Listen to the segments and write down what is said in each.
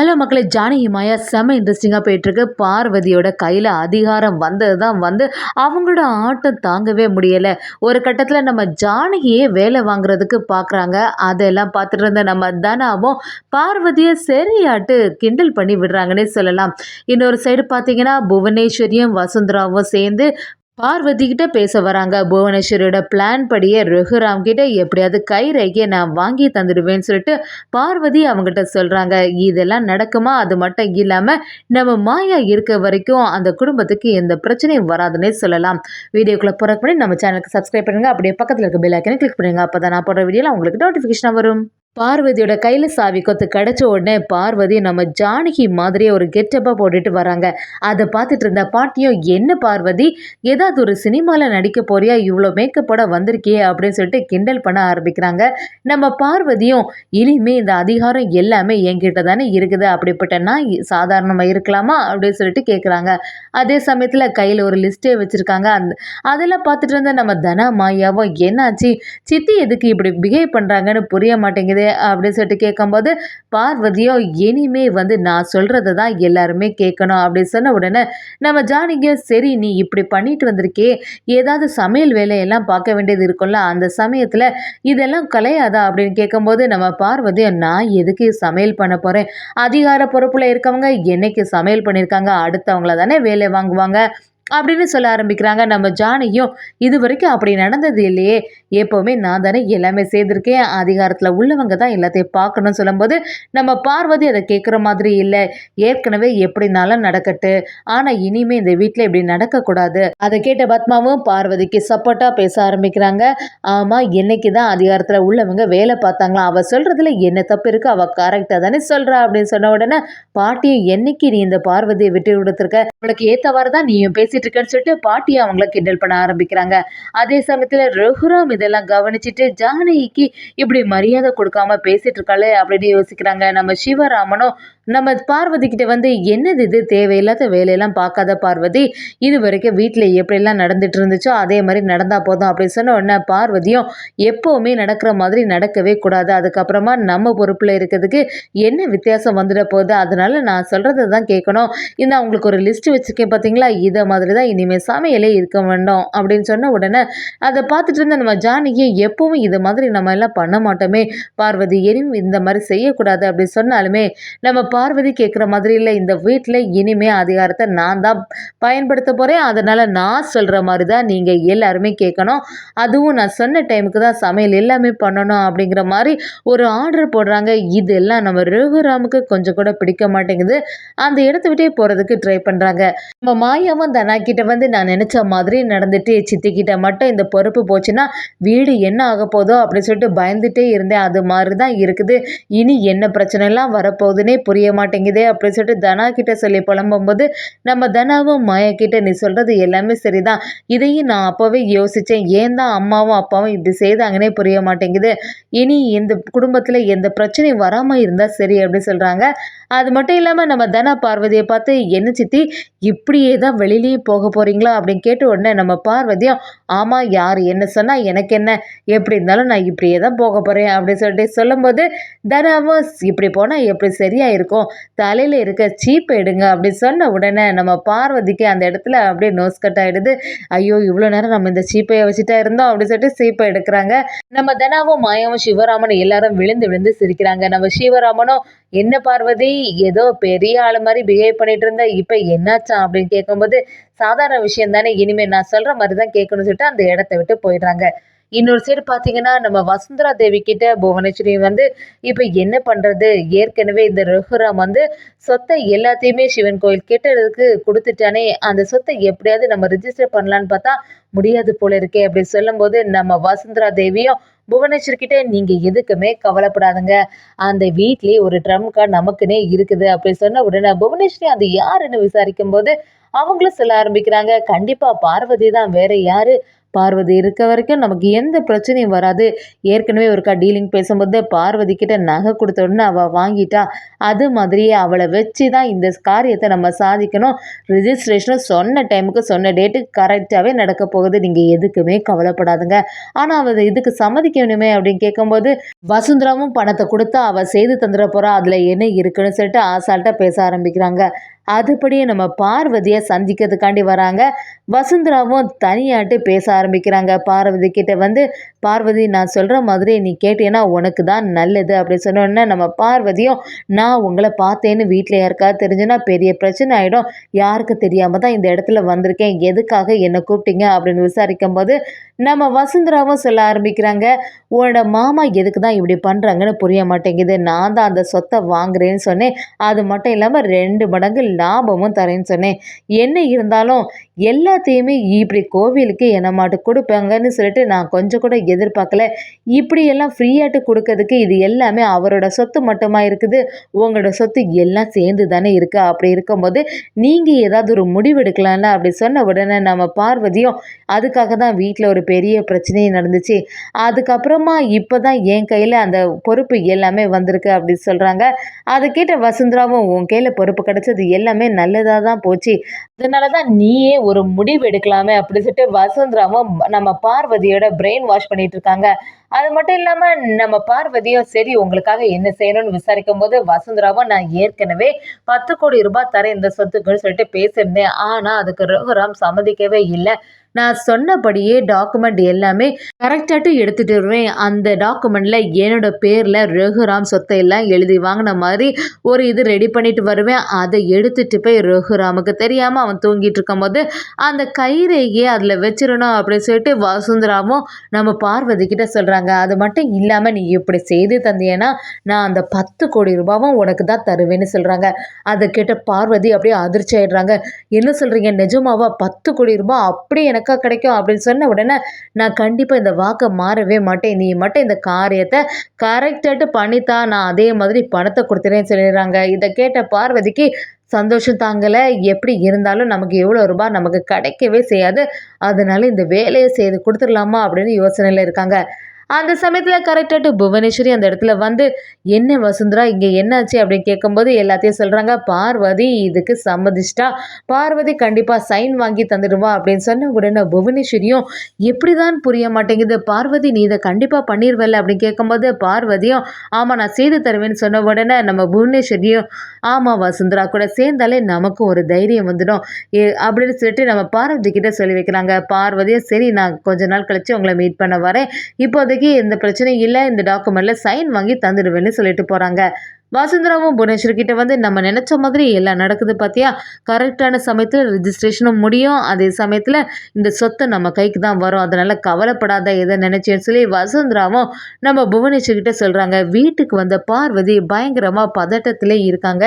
Hello மக்களே ஜானகி மாயா செம்ம இன்ட்ரெஸ்டிங்காக போயிட்டுருக்கு. பார்வதியோட கையில் அதிகாரம் வந்தது தான் வந்து அவங்களோட ஆட்டம் தாங்கவே முடியலை. ஒரு கட்டத்தில் நம்ம ஜானகியே வேலை வாங்குறதுக்கு பார்க்குறாங்க அதெல்லாம் பார்த்துட்டு இருந்த நம்ம தனாவும் பார்வதியை சரியாட்டு கிண்டல் பண்ணி விடுறாங்கன்னே சொல்லலாம். இன்னொரு சைடு பார்த்தீங்கன்னா புவனேஸ்வரியும் வசுந்தராவும் சேர்ந்து பார்வதி கிட்ட பேச வராங்க. புவனேஸ்வரியோட பிளான் படியே ரகுராம் கிட்ட எப்படியாவது கை ரேகையை நான் வாங்கி தந்துடுவேன்னு சொல்லிட்டு பார்வதி அவங்ககிட்ட சொல்றாங்க. இதெல்லாம் நடக்குமா? அது மட்டும் இல்லாம நம்ம மாயா இருக்க வரைக்கும் அந்த குடும்பத்துக்கு எந்த பிரச்சனையும் வராதுன்னே சொல்லலாம். வீடியோக்குள்ள போறதுக்கு முன்னாடி நம்ம சேனலுக்கு சப்ஸ்கிரைப் பண்ணுங்க. அப்படியே பக்கத்தில் இருக்க பெல் ஐக்கனை கிளிக் பண்ணுங்க. அப்போதான் நான் போடுற வீடியோல உங்களுக்கு நோட்டிஃபிகேஷன் வரும். பார்வதியோட கையில் சாவி கொத்து கிடச்ச உடனே பார்வதி நம்ம ஜானகி மாதிரியே ஒரு கெட்டப்பாக போட்டுட்டு வராங்க. அதை பார்த்துட்டு இருந்த பாட்டியும் என்ன பார்வதி? ஏதாவது ஒரு சினிமாவில் நடிக்க போறியா? இவ்வளோ மேக்கப்போட வந்திருக்கியே அப்படின்னு சொல்லிட்டு கிண்டல் பண்ண ஆரம்பிக்கிறாங்க. நம்ம பார்வதியும் இனிமே இந்த அதிகாரம் எல்லாமே என்கிட்ட தானே இருக்குது. அப்படிப்பட்ட நான் சாதாரணமாக இருக்கலாமா? அப்படின்னு சொல்லிட்டு கேட்குறாங்க அதே சமயத்தில் கையில் ஒரு லிஸ்ட்டே வச்சுருக்காங்க. அந்த அதெல்லாம் பார்த்துட்டு இருந்த நம்ம தனா மாயாவும் என்னாச்சு? சித்தி எதுக்கு இப்படி பிஹேவ் பண்ணுறாங்கன்னு புரிய மாட்டேங்குது. அப்படின்னு சொல்லிட்டு கேட்கும்போது பார்வதியோ இனிமே வந்து நான் சொல்கிறத தான் எல்லாருமே கேட்கணும். அப்படின்னு சொன்ன உடனே நம்ம ஜானிங்க சரி நீ இப்படி பண்ணிட்டு வந்திருக்கே. ஏதாவது சமையல் வேலையெல்லாம் பார்க்க வேண்டியது இருக்கும்ல அந்த சமயத்தில் இதெல்லாம் கலையாதா? அப்படின்னு கேட்கும்போது நம்ம பார்வதியோ நான் எதுக்கு சமையல் பண்ண போகிறேன் அதிகார பொறுப்பில் இருக்கவங்க என்னைக்கு சமையல் பண்ணியிருக்காங்க அடுத்தவங்கள தானே வேலை வாங்குவாங்க? அப்படின்னு சொல்ல ஆரம்பிக்கிறாங்க. நம்ம ஜானியும் இது வரைக்கும் அப்படி நடந்தது இல்லையே. எப்போவுமே நான் தானே எல்லாமே செய்திருக்கேன். அதிகாரத்தில் உள்ளவங்க தான் எல்லாத்தையும் பார்க்கணும்னு சொல்லும்போது நம்ம பார்வதி அதை கேட்குற மாதிரி இல்லை. ஏற்கனவே எப்படினாலும் நடக்கட்டு. ஆனால் இனிமே இந்த வீட்டில் இப்படி நடக்கக்கூடாது. அதை கேட்ட பத்மாவும் பார்வதிக்கு சப்போர்ட்டாக பேச ஆரம்பிக்கிறாங்க. ஆமாம் என்னைக்கு தான் அதிகாரத்தில் உள்ளவங்க வேலை பார்த்தாங்களா? அவள் சொல்கிறதுல என்ன தப்பு இருக்குது அவள் கரெக்டாக தானே சொல்கிறா அப்படின்னு சொன்ன உடனே பாட்டியும் என்னைக்கு நீ இந்த பார்வதியை விட்டு கொடுத்துருக்க? உனக்கு ஏற்றவாறு தான் நீயும் பேசி பேசிட்டு இருக்கேன்னு சொல்லிட்டு பாட்டி அவங்கள கிண்டல் பண்ண ஆரம்பிக்கிறாங்க. அதே சமயத்துல ரகுராம் இதெல்லாம் கவனிச்சுட்டு ஜானகிக்கு இப்படி மரியாதை கொடுக்காம பேசிட்டு இருக்காளே அப்படின்னு யோசிக்கிறாங்க. நம்ம சிவராமனும் நம்ம பார்வதி கிட்ட வந்து என்னது இது? தேவையில்லாத வேலையெல்லாம் பார்க்காத பார்வதி. இது வரைக்கும் வீட்டில் எப்படிலாம் நடந்துட்டு இருந்துச்சோ அதே மாதிரி நடந்தால் போதும் அப்படின்னு சொன்ன உடனே பார்வதியும் எப்போவுமே நடக்கிற மாதிரி நடக்கவே கூடாது. அதுக்கப்புறமா நம்ம பொறுப்பில் இருக்கிறதுக்கு என்ன வித்தியாசம் வந்துட போகுது? அதனால நான் சொல்கிறத தான் கேட்கணும். இந்த அவங்களுக்கு ஒரு லிஸ்ட் வச்சுருக்கேன் பார்த்தீங்களா இதை மாதிரி தான் இனிமேல் சமையலே இருக்க வேண்டும் அப்படின்னு சொன்ன உடனே அதை பார்த்துட்டு இருந்த நம்ம ஜானகியை எப்பவும் இது மாதிரி நம்ம எல்லாம் பண்ண மாட்டோமே. பார்வதி இனிமே இந்த மாதிரி செய்யக்கூடாது அப்படின்னு சொன்னாலுமே நம்ம பார்வதி கேட்குற மாதிரி இல்லை. இந்த வீட்டில் இனிமே அதிகாரத்தை நான் தான் பயன்படுத்த போகிறேன் அதனால் நான் சொல்கிற மாதிரி தான் நீங்கள் எல்லாருமே கேட்கணும் அதுவும் நான் சொன்ன டைமுக்கு தான் சமையல் எல்லாமே பண்ணணும் அப்படிங்கிற மாதிரி ஒரு ஆர்டர் போடுறாங்க. இதெல்லாம் நம்ம ரகுராமுக்கு கொஞ்சம் கூட பிடிக்க மாட்டேங்குது. அந்த இடத்த விட்டே போகிறதுக்கு ட்ரை பண்ணுறாங்க நம்ம மாயாவும் தனா கிட்ட வந்து நான் நினச்ச மாதிரி நடந்துட்டு சித்திக்கிட்ட மட்டும் இந்த பொறுப்பு போச்சுன்னா வீடு என்ன ஆக போதோ அப்படின்னு சொல்லிட்டு பயந்துட்டே இருந்தேன். அது மாதிரி தான் இருக்குது. இனி என்ன பிரச்சனைலாம் வரப்போகுதுன்னே புரிய மாட்டேங்குதே அப்படின்னு சொல்லிட்டு தனா கிட்ட சொல்லி புலம்பும்போது நம்ம தனாவும் மாயா கிட்ட நீ சொல்கிறது எல்லாமே சரிதான். இதையும் நான் அப்போவே யோசித்தேன் ஏன் தான் அம்மாவும் அப்பாவும் இப்படி செய்தாங்கன்னே புரிய மாட்டேங்குது இனி இந்த குடும்பத்தில் எந்த பிரச்சனையும் வராமல் இருந்தால் சரி அப்படின்னு சொல்கிறாங்க அது மட்டும் இல்லாமல் நம்ம தனா பார்வதியை பார்த்து என்ன சித்தி இப்படியே தான் வெளியிலேயும் போக போகிறீங்களா அப்படின்னு கேட்ட உடனே நம்ம பார்வதியும் ஆமாம் யார் என்ன சொன்னால் எனக்கு என்ன? எப்படி இருந்தாலும் நான் இப்படியே தான் போக போகிறேன் அப்படின்னு சொல்லிட்டு சொல்லும்போது தனாவும் இப்படி போனால் எப்படி சரியாக இருக்கும் தலையில் இருக்க சீப்பை எடுங்க அப்படி சொன்ன உடனே நம்ம பார்வதிக்கு அந்த இடத்துல அப்படியே நோஸ் கட் ஆகிடுது ஐயோ இவ்வளோ நேரம் நம்ம இந்த சீப்பையை வச்சுட்டா இருந்தோம் அப்படின்னு சொல்லிட்டு சீப்பை எடுக்கிறாங்க. நம்ம தனாவும் மாயாவும் சிவராமனும் எல்லாரும் விழுந்து விழுந்து சிரிக்கிறாங்க. நம்ம சிவராமனும் என்ன பார்வதி ஏதோ பெரிய ஆள் மாதிரி பிஹேவ் பண்ணிட்டு இருந்தா இப்போ என்னாச்சா? அப்படின்னு கேட்கும்போது சாதாரண விஷயம் தானே. இனிமேல் நான் சொல்கிற மாதிரி தான் கேட்கணும்னு சொல்லிட்டு அந்த இடத்த விட்டு போயிடுறாங்க. இன்னொரு சைடு பார்த்தீங்கன்னா நம்ம வசுந்தரா தேவி கிட்ட புவனேஸ்வரி வந்து இப்போ என்ன பண்ணுறது ஏற்கனவே இந்த ரகுராம் வந்து சொத்தை எல்லாத்தையுமே சிவன் கோயில் கேட்டதுக்கு கொடுத்துட்டானே. அந்த சொத்தை எப்படியாவது நம்ம ரிஜிஸ்டர் பண்ணலான்னு பார்த்தா முடியாது போல இருக்கே அப்படி சொல்லும்போது நம்ம வசுந்தரா தேவியும் புவனேஸ்வர் கிட்ட நீங்க எதுக்குமே கவலைப்படாதுங்க. அந்த வீட்லேயே ஒரு ட்ரம் கார்டு நமக்குன்னே இருக்குது. அப்படி சொன்ன உடனே புவனேஸ்வரி அது யாருன்னு விசாரிக்கும் போது அவங்களும் சொல்ல ஆரம்பிக்கிறாங்க. கண்டிப்பா பார்வதி தான் வேற யாரு? பார்வதி இருக்க வரைக்கும் நமக்கு எந்த பிரச்சனையும் வராது. ஏற்கனவே ஒருக்கா டீலிங் பேசும்போது பார்வதி கிட்ட நகை கொடுத்த உடனே அவள் வாங்கிட்டா. அது மாதிரியே அவளை வச்சு தான் இந்த காரியத்தை நம்ம சாதிக்கணும். ரிஜிஸ்ட்ரேஷனும் சொன்ன டைமுக்கு சொன்ன டேட்டுக்கு கரெக்டாகவே நடக்க போகுது. நீங்கள் எதுக்குமே கவலைப்படாதுங்க. ஆனால் அவள் இதுக்கு சம்மதிக்கணுமே அப்படின்னு கேட்கும்போது வசுந்தராவும் பணத்தை கொடுத்தா அவள் செய்து தந்துட போகிறா அதில் என்ன இருக்குன்னு சொல்லிட்டு ஆசால்ட்டாக பேச ஆரம்பிக்கிறாங்க. அதுபடியே நம்ம பார்வதியை சந்திக்கிறதுக்காண்டி வராங்க. வசுந்தராவும் தனியாட்டு பேச ஆரம்பிக்கிறாங்க. பார்வதி கிட்ட வந்து பார்வதி நான் சொல்கிற மாதிரி நீ கேட்டேன்னா உனக்கு தான் நல்லது. அப்படி சொன்னோன்னே நம்ம பார்வதியும் நான் உங்களை பார்த்தேன்னு வீட்டில் யாருக்காவது தெரிஞ்சுன்னா பெரிய பிரச்சனை ஆகிடும் யாருக்கு தெரியாமல் தான் இந்த இடத்துல வந்திருக்கேன். எதுக்காக என்னை கூப்பிட்டீங்க? அப்படின்னு விசாரிக்கும் போது நம்ம வசுந்தராவும் சொல்ல ஆரம்பிக்கிறாங்க உன்னோட மாமா எதுக்கு தான் இப்படி பண்ணுறாங்கன்னு புரிய மாட்டேங்குது. நான் தான் அந்த சொத்தை வாங்குறேன்னு சொன்னேன். அது மட்டும் இல்லாமல் ரெண்டு மடங்கு லாபமும் தரேன்னு சொன்னேன். என்ன இருந்தாலும் எல்லாத்தையுமே இப்படி கோவிலுக்கு என்ன மாட்டு கொடுப்பாங்கன்னு சொல்லிட்டு நான் கொஞ்சம் கூட எதிர்பார்க்கல. இப்படியெல்லாம் ஃப்ரீயாட்டு கொடுக்கறதுக்கு இது எல்லாமே அவரோட சொத்து மட்டுமா இருக்குது? உங்களோட சொத்து எல்லாம் சேர்ந்து தானே இருக்குது அப்படி இருக்கும்போது நீங்கள் ஏதாவது ஒரு முடிவு அப்படி சொன்ன உடனே நம்ம பார்வதியும் அதுக்காக தான் வீட்டில் ஒரு பெரிய பிரச்சனையே நடந்துச்சு. அதுக்கப்புறமா இப்போ தான் என் கையில் அந்த பொறுப்பு எல்லாமே வந்திருக்கு அப்படின்னு சொல்கிறாங்க அதை கேட்ட வசுந்தராவும் உன் கையில் பொறுப்பு கிடச்சது எல்லாமே நல்லதாக தான் போச்சு. அதனால தான் நீயே ஒரு முடிவு எடுக்கலாமே அப்படின்னு சொல்லிட்டு வசுந்தராவும் நம்ம பார்வதியோட பிரெயின் வாஷ் பண்ணிட்டு இருக்காங்க. அது மட்டும் இல்லாமல் நம்ம பார்வதியும் சரி உங்களுக்காக என்ன செய்யணும்னு விசாரிக்கும் போது வசுந்தராவும் நான் ஏற்கனவே பத்து கோடி ரூபாய் தரேன் இந்த சொத்துக்குன்னு சொல்லிட்டு பேசியிருந்தேன். ஆனால் அதுக்கு ரகுராம் சம்மதிக்கவே இல்லை. நான் சொன்னபடியே டாக்குமெண்ட் எல்லாமே கரெக்டாகட்டும் எடுத்துகிட்டு வருவேன். அந்த டாக்குமெண்ட்டில் என்னோட பேரில் ரகுராம் சொத்தை எல்லாம் எழுதி வாங்கின மாதிரி ஒரு இது ரெடி பண்ணிட்டு வருவேன். அதை எடுத்துகிட்டு போய் ரகுராமுக்கு தெரியாமல் அவன் தூங்கிட்டு இருக்கும்போது அந்த கைரேகையை அதில் வச்சிடணும் அப்படின்னு சொல்லிட்டு வசுந்தராவும் நம்ம பார்வதி கிட்ட சொல்கிறாங்க அது மட்டும் இல்லாமல் நீ இப்படி செய்து தந்தியன்னா நான் அந்த பத்து கோடி ரூபாவும் உனக்கு தான் தருவேன்னு சொல்கிறாங்க அதை கேட்ட பார்வதி அப்படியே அதிர்ச்சி ஆயிடுறாங்க. என்ன சொல்கிறீங்க நிஜமாவா பத்து கோடி ரூபாய் அப்படி எனக்கு எனக்கா கிடைக்கும் அப்படின்னு சொன்ன உடனே நான் கண்டிப்பாக இந்த வாக்கை மாறவே மாட்டேன். நீ மட்டும் இந்த காரியத்தை கரெக்டாக பண்ணித்தா நான் அதே மாதிரி பணத்தை கொடுத்துறேன்னு சொல்லிடுறாங்க. இதை கேட்ட பார்வதிக்கு சந்தோஷம் தாங்கலை. எப்படி இருந்தாலும் நமக்கு எவ்வளோ ரூபாய் நமக்கு கிடைக்கவே செய்யாது. அதனால இந்த வேலையை செய்து கொடுத்துடலாமா அப்படின்னு யோசனையில் இருக்காங்க. அந்த சமயத்தில் கரெக்டாக புவனேஸ்வரி அந்த இடத்துல வந்து என்ன வசுந்தரா இங்கே என்னாச்சு? அப்படின்னு கேட்கும்போது எல்லாத்தையும் சொல்கிறாங்க பார்வதி இதுக்கு சம்மதிச்சிட்டா. பார்வதி கண்டிப்பாக சைன் வாங்கி தந்துடுவா அப்படின்னு சொன்ன உடனே புவனேஸ்வரியும் எப்படி தான் புரிய மாட்டேங்குது? பார்வதி நீ இதை கண்டிப்பாக பண்ணிடுவல்ல அப்படின்னு கேட்கும்போது பார்வதியும் ஆமாம் நான் செய்து தருவேன்னு சொன்ன உடனே நம்ம புவனேஸ்வரியும் ஆமாம் வசுந்தரா கூட சேர்ந்தாலே நமக்கும் ஒரு தைரியம் வந்துடும். ஏ அப்படின்னு சொல்லிட்டு நம்ம பார்வதி கிட்ட சொல்லி வைக்கிறாங்க. பார்வதியும் சரி நான் கொஞ்ச நாள் கழித்து உங்களை மீட் பண்ண வரேன். இப்போதைக்கு இப்போதைக்கு எந்த பிரச்சனையும் இல்லை இந்த டாக்குமெண்ட்டில் சைன் வாங்கி தந்துடுவேன்னு சொல்லிட்டு போகிறாங்க வசுந்தராவும் புவனேஸ்வர் கிட்ட வந்து நம்ம நினச்ச மாதிரி எல்லாம் நடக்குது பார்த்தியா கரெக்டான சமயத்தில் ரிஜிஸ்ட்ரேஷனும் முடியும். அதே சமயத்தில் இந்த சொத்தை நம்ம கைக்கு தான் வரும். அதனால் கவலைப்படாத எதை நினச்சேன்னு சொல்லி வசுந்தராவும் நம்ம புவனேஸ்வர் கிட்ட சொல்கிறாங்க வீட்டுக்கு வந்த பார்வதி பயங்கரமாக பதட்டத்திலே இருக்காங்க.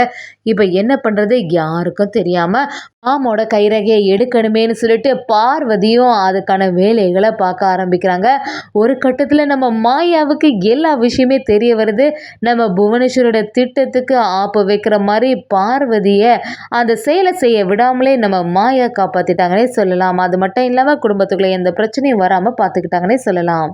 இப்போ என்ன பண்ணுறது யாருக்கும் தெரியாமல் ராமோட கைரகையை எடுக்கணுமேனு சொல்லிட்டு பார்வதியும் அதுக்கான வேலைகளை பார்க்க ஆரம்பிக்கிறாங்க. ஒரு கட்டத்தில் நம்ம மாயாவுக்கு எல்லா விஷயமே தெரிய வருது. நம்ம புவனேஸ்வரோட திட்டத்துக்கு ஆப்பு வைக்கிற மாதிரி பார்வதியை அந்த செயலை செய்ய விடாமலே நம்ம மாயா காப்பாற்றிட்டாங்கன்னே சொல்லலாம். அது மட்டும் இல்லாமல் குடும்பத்துக்குள்ளே எந்த பிரச்சனையும் வராமல் பார்த்துக்கிட்டாங்கன்னே சொல்லலாம்.